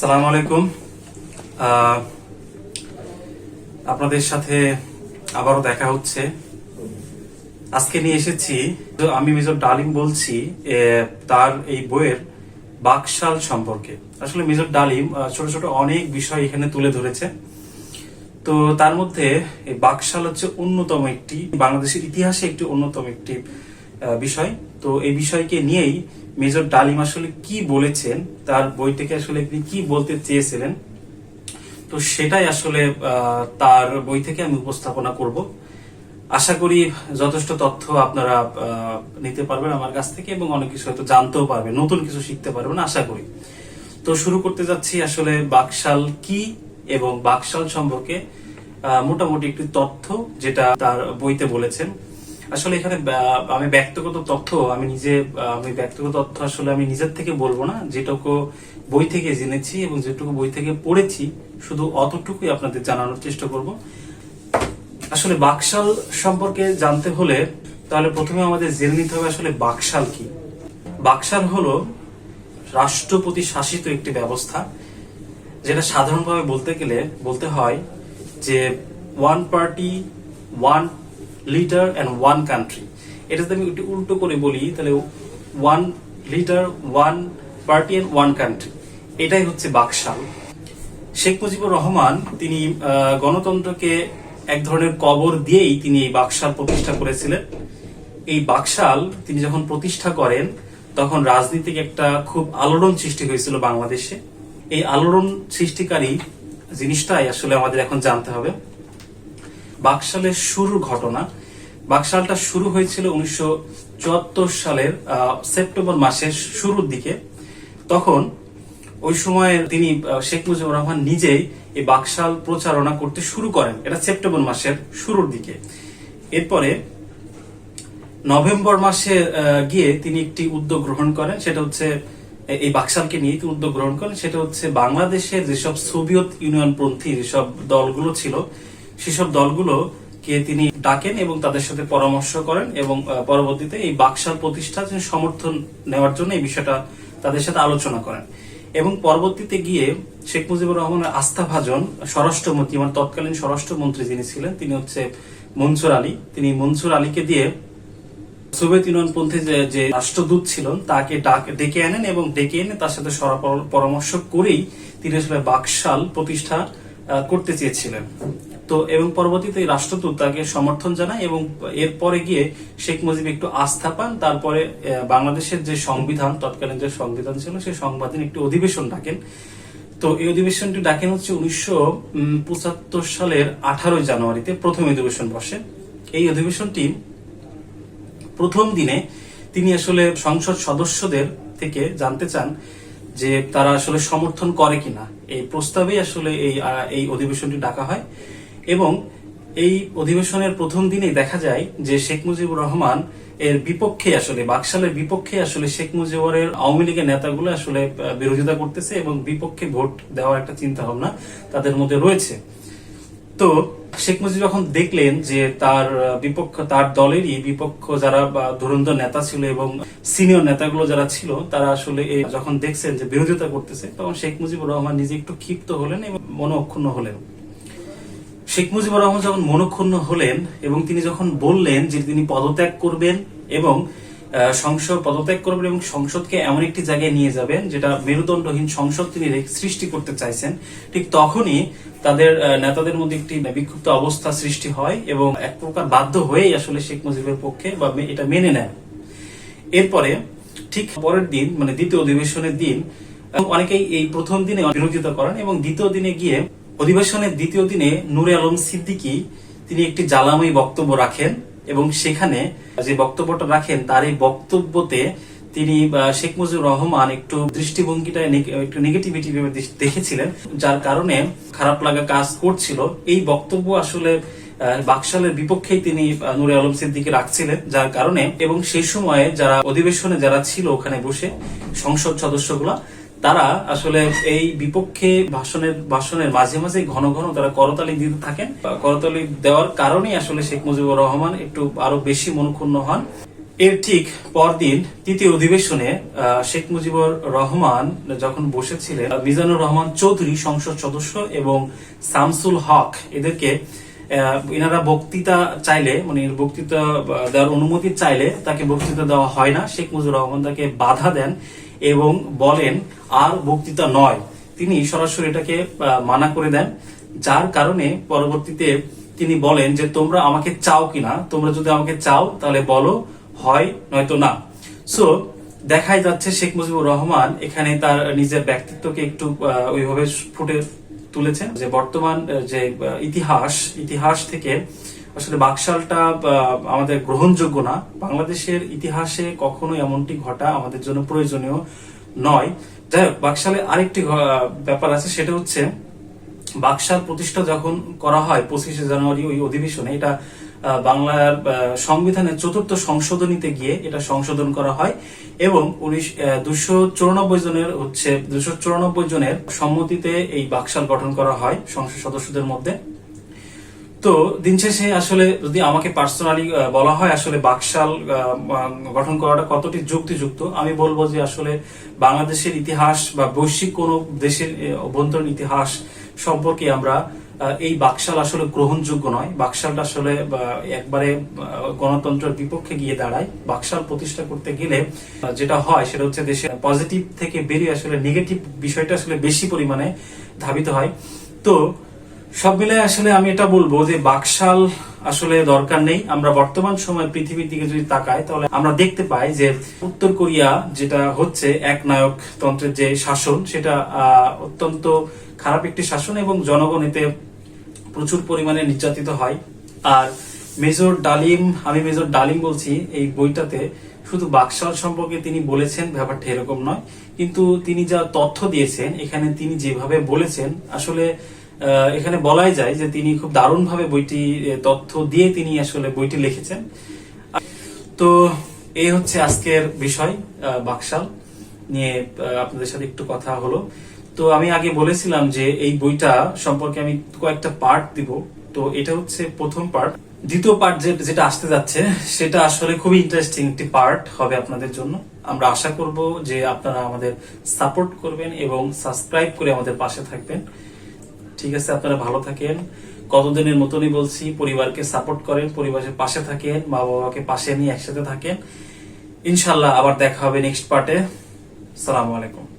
সালাম আলাইকুম। আপনাদের সাথে আবারও দেখা হচ্ছে। আজকে নিয়ে এসেছি আমি মেজর ডালিম বলছি তার এই বইয়ের বাকশাল সম্পর্কে। আসলে মেজর ডালিম ছোট ছোট অনেক বিষয় এখানে তুলে ধরেছে। তো তার মধ্যে এই বাকশাল হচ্ছে অন্যতম একটি, বাংলাদেশের ইতিহাসে একটি অন্যতম একটি বিষয়। তো এই বিষয়কে নিয়েই মেজর ডালিম আসলে কি বলেছেন, তার বই থেকে আসলে তিনি কি বলতে চেয়েছিলেন, তো সেটাই আসলে তার বই থেকে আমি উপস্থাপনা করব। আশা করি যথেষ্ট তথ্য আপনারা নিতে পারবেন আমার কাছ থেকে এবং অনেক কিছু হয়তো জানতেও পারবেন, নতুন কিছু শিখতে পারবেন, আশা করি। তো শুরু করতে যাচ্ছি আসলে বাকশাল কি এবং বাকশাল সম্পর্কে মোটামুটি একটি তথ্য যেটা তার বইতে বলেছেন। আসলে এখানে আমি ব্যক্তিগত তথ্য, আমি নিজে আমি ব্যক্তিগত তথ্য আসলে আমি নিজের থেকে বলব না। যেটুকু বই থেকে জেনেছি এবং যেটুকু বই থেকে পড়েছি, শুধু অতটুকুই আপনাদের জানানোর চেষ্টা করব। আসলে বাকশাল সম্পর্কে জানতে হলে, তাহলে প্রথমে আমাদের জেনে নিতে হবে আসলে বাকশাল কি। বাকশাল হলো রাষ্ট্রপতি শাসিত একটি ব্যবস্থা, যেটা সাধারণভাবে বলতে গেলে, বলতে হয় যে one party one leader and one country এটা যদি আমি উল্টো করে বলি, তাহলে one leader one party and one country এটাই হচ্ছে বাকশাল। শেখ মুজিবুর রহমান তিনি গণতন্ত্রকে এক ধরনের কবর দিয়েই তিনি এই বাকশাল প্রতিষ্ঠা করেছিলেন। এই বাকশাল তিনি যখন প্রতিষ্ঠা করেন, তখন রাজনীতিক একটা খুব আলোড়ন সৃষ্টি হয়েছিল বাংলাদেশে। এই আলোড়ন সৃষ্টিকারী জিনিসটাই আসলে আমাদের এখন জানতে হবে। বাকশালের শুরুর ঘটনা। বাকশালটা শুরু হয়েছিল উনিশশো চুয়াত্তর সালের সেপ্টেম্বর মাসের শুরুর দিকে। তখন ওই সময় তিনি শেখ মুজিবুর রহমান নিজেই এই বাকশাল প্রচারণা করতে শুরু করেন। এটা সেপ্টেম্বর মাসের শুরুর দিকে। এরপরে নভেম্বর মাসে গিয়ে তিনি একটি উদ্যোগ গ্রহণ করেন। সেটা হচ্ছে এই বাকশালকে নিয়ে তিনি উদ্যোগ গ্রহণ করেন। সেটা হচ্ছে বাংলাদেশের যেসব সোভিয়েত ইউনিয়ন পন্থী যেসব দলগুলো ছিল সেসব দলগুলো কে তিনি ডাকেন এবং তাদের সাথে পরামর্শ করেন এবং পরবর্তীতে এই বাকশাল প্রতিষ্ঠা সমর্থন নেওয়ার জন্য এই বিষয়টা তাদের সাথে আলোচনা করেন। এবং পরবর্তীতে গিয়ে শেখ মুজিবুর রহমানের আস্থাভাজন স্বরাষ্ট্রমন্ত্রী মানে তৎকালীন স্বরাষ্ট্রমন্ত্রী যিনি ছিলেন, তিনি হচ্ছে মনসুর আলী। তিনি মনসুর আলীকে দিয়ে সোভিয়েত ইউনিয়ন পন্থী যে যে রাষ্ট্রদূত ছিলেন, তাকে ডাক- আনেন এবং ডেকে এনে তার সাথে পরামর্শ করেই তিনি আসলে বাকশাল প্রতিষ্ঠা করতে চেয়েছিলেন। তো এবং পরবর্তীতে রাষ্ট্রদূত তাকে সমর্থন জানায় এবং এরপরে গিয়ে শেখ মুজিব একটু আস্থা পান। তারপরে বাংলাদেশের যে সংবিধান, তৎকালীন যে সংবিধান ছিল, সেই সংবিধান একটি অধিবেশন ডাকেন। তো এই অধিবেশনটি ডাকেন হচ্ছে উনিশশো পঁচাত্তর সালের আঠারোই জানুয়ারিতে প্রথম অধিবেশন বসে। এই অধিবেশনটি প্রথম দিনে তিনি আসলে সংসদ সদস্যদের থেকে জানতে চান যে তারা আসলে সমর্থন করে কিনা। এই প্রস্তাবে আসলে এই এই অধিবেশনটি ডাকা হয়। এবং এই অধিবেশনের প্রথম দিনেই দেখা যায় যে শেখ মুজিবুর রহমান এর বিপক্ষে আসলে, বাকশালের বিপক্ষে আসলে শেখ মুজিবুরের আওয়ামী লীগের নেতাগুলো আসলে বিরোধিতা করতেছে এবং বিপক্ষে ভোট দেওয়ার একটা চিন্তা ভাবনা তাদের মধ্যে রয়েছে। তো শেখ মুজিব যখন দেখলেন যে তার বিপক্ষ, তার দলেরই বিপক্ষ যারা ধুরন্ধর নেতা ছিল এবং সিনিয়র নেতাগুলো যারা ছিল, তারা আসলে যখন দেখছেন যে বিরোধিতা করতেছে, তখন শেখ মুজিবুর রহমান নিজে একটু ক্ষিপ্ত হলেন এবং মনোক্ষুণ্ণ হলেন। শেখ মুজিবুর রহমান যখন মনক্ষুণ্ণ হলেন এবং তিনি যখন বললেন যে তিনি পদত্যাগ করবেন এবং সংসদ পদত্যাগ করবেন এবং সংসদকে এমন একটি জায়গায় নিয়ে যাবেন যেটা মেরুদণ্ডহীন সংসদ তিনি সৃষ্টি করতে চাইছেন, ঠিক তখনই তাদের নেতাদের মধ্যে একটি বিক্ষুব্ধ অবস্থা সৃষ্টি হয় এবং এক প্রকার বাধ্য হয়েই আসলে শেখ মুজিবের পক্ষে বা এটা মেনে নেন। এরপরে ঠিক পরের দিন মানে দ্বিতীয় অধিবেশনের দিন, অনেকেই এই প্রথম দিনে বিরোধিতা করেন এবং দ্বিতীয় দিনে গিয়ে অধিবেশনের দ্বিতীয় দিনে নূরে আলম সিদ্দিকী তিনি একটি জ্বালাময়ী বক্তব্য রাখেন এবং সেখানে যে বক্তব্যটা রাখেন তার এই বক্তব্যতে তিনি শেখ মুজিবুর রহমান একটু দৃষ্টিভঙ্গিটা একটু নেগেটিভিটি দেখেছিলেন, যার কারণে খারাপ লাগা কাজ করছিল। এই বক্তব্য আসলে বাকশালের বিপক্ষেই তিনি নূরে আলম সিদ্দিকে রাখছিলেন, যার কারণে এবং সেই সময়ে যারা অধিবেশনে যারা ছিল ওখানে বসে সংসদ সদস্যগুলা তারা আসলে এই বিপক্ষে ভাষণের ভাষণের মাঝে মাঝে ঘন ঘন তারা করতালি দিতে থাকেন। করতালি দেওয়ার কারণেই আসলে শেখ মুজিবুর রহমান একটু আরও বেশি মনক্ষুণ্ণ হন। এর ঠিক পরদিন তৃতীয় অধিবেশনে শেখ মুজিবুর রহমান যখন বসেছিলেন মিজানুর রহমান চৌধুরী সংসদ সদস্য এবং শামসুল হক এদেরকে এনারা বক্তৃতা চাইলে মানে বক্তৃতা দেওয়ার অনুমতি চাইলে তাকে বক্তৃতা দেওয়া হয় না। শেখ মুজিবুর রহমান তাকে বাধা দেন। এবং বলেন, আর বক্তৃতা নয়। তিনি সরাসরি এটাকে মানা করে দেন। যার কারণে পরবর্তীতে তিনি বলেন যে, তোমরা আমাকে চাও কিনা? তোমরা যদি আমাকে চাও, তাহলে বলো, হয় নয়তো না। সো দেখাই যাচ্ছে শেখ মুজিবুর রহমান এখানে তার নিজের ব্যক্তিত্বকে একটু ওইভাবে ফুটে তুলেছেন যে বর্তমান যে ইতিহাস ইতিহাস থেকে আসলে বাকশালটা আমাদের গ্রহণযোগ্য না। বাংলাদেশের ইতিহাসে কখনো এমনটি ঘটা আমাদের জন্য প্রয়োজনীয় নয়। যাই হোক, বাকশালে আরেকটি ব্যাপার আছে, সেটা হচ্ছে বাকশাল প্রতিষ্ঠা যখন করা হয় পঁচিশে জানুয়ারি ওই অধিবেশনে, এটা বাংলার সংবিধানের চতুর্থ সংশোধনীতে গিয়ে এটা সংশোধন করা হয় এবং উনিশ দুশো চুরানব্বই জনের হচ্ছে, দুশো চুরানব্বই জনের সম্মতিতে এই বাকশাল গঠন করা হয় সংসদ সদস্যদের মধ্যে। তো দিন শেষে আসলে যদি আমাকে পার্সোনালি বলা হয় আসলে বাকশাল গঠন করাটা কতটি যুক্তিযুক্ত, আমি বলব যে আসলে বাংলাদেশের ইতিহাস বা বৈশ্বিক কোন দেশের অভ্যন্তরীণ ইতিহাস সম্পর্কে আমরা এই বাকশাল আসলে গ্রহণযোগ্য নয়। বাকশালটা আসলে একবারে গণতন্ত্রের বিপক্ষে গিয়ে দাঁড়ায়। বাকশাল প্রতিষ্ঠা করতে গেলে যেটা হয় সেটা হচ্ছে দেশে পজিটিভ থেকে বেরিয়ে আসলে নেগেটিভ বিষয়টা আসলে বেশি পরিমাণে ধাবিত হয়। তো সব মিলে আসলে আমি এটা বলব যে বাকশাল আসলে দরকার নেই। আমরা বর্তমান সময় পৃথিবীর দিকে যদি তাকাই, তাহলে আমরা দেখতে পাই যে উত্তর কোরিয়া যেটা হচ্ছে এক নায়ক তন্ত্রের যে শাসন, সেটা অত্যন্ত খারাপ একটি শাসন এবং জনগণ এতে প্রচুর পরিমাণে নির্যাতিত হয়। আর মেজর ডালিম, আমি মেজর ডালিম বলছি এই বইটাতে, শুধু বাকশাল সম্পর্কে তিনি বলেছেন, ব্যাপারটা এরকম নয়। কিন্তু তিনি যা তথ্য দিয়েছেন, এখানে তিনি যেভাবে বলেছেন, আসলে এখানে বলাই যায় যে তিনি খুব দারুণভাবে বইটি তথ্য দিয়ে তিনি আসলে বইটি লিখেছেন। তো এই হচ্ছে আজকের বিষয় বাকশাল নিয়ে আপনাদের সাথে একটু কথা হলো। তো আমি আগে বলেছিলাম যে এই বইটা সম্পর্কে আমি কয়েকটা পার্ট দিব। তো এটা হচ্ছে প্রথম পার্ট। দ্বিতীয় পার্ট যেটা আসতে যাচ্ছে, সেটা আসলে খুবই ইন্টারেস্টিং একটি পার্ট হবে আপনাদের জন্য। আমরা আশা করব যে আপনারা আমাদের সাপোর্ট করবেন এবং সাবস্ক্রাইব করে আমাদের পাশে থাকবেন। ঠিক আছে, আপনারা ভালো থাকেন। কতদিনের মতনই বলছি, পরিবারকে সাপোর্ট করেন, পরিবারের পাশে থাকেন মা বাবাকে পাশে নিয়ে একসাথে থাকেন। ইনশাল্লাহ আবার দেখা হবে নেক্সট পার্টে সালাম আলাইকুম।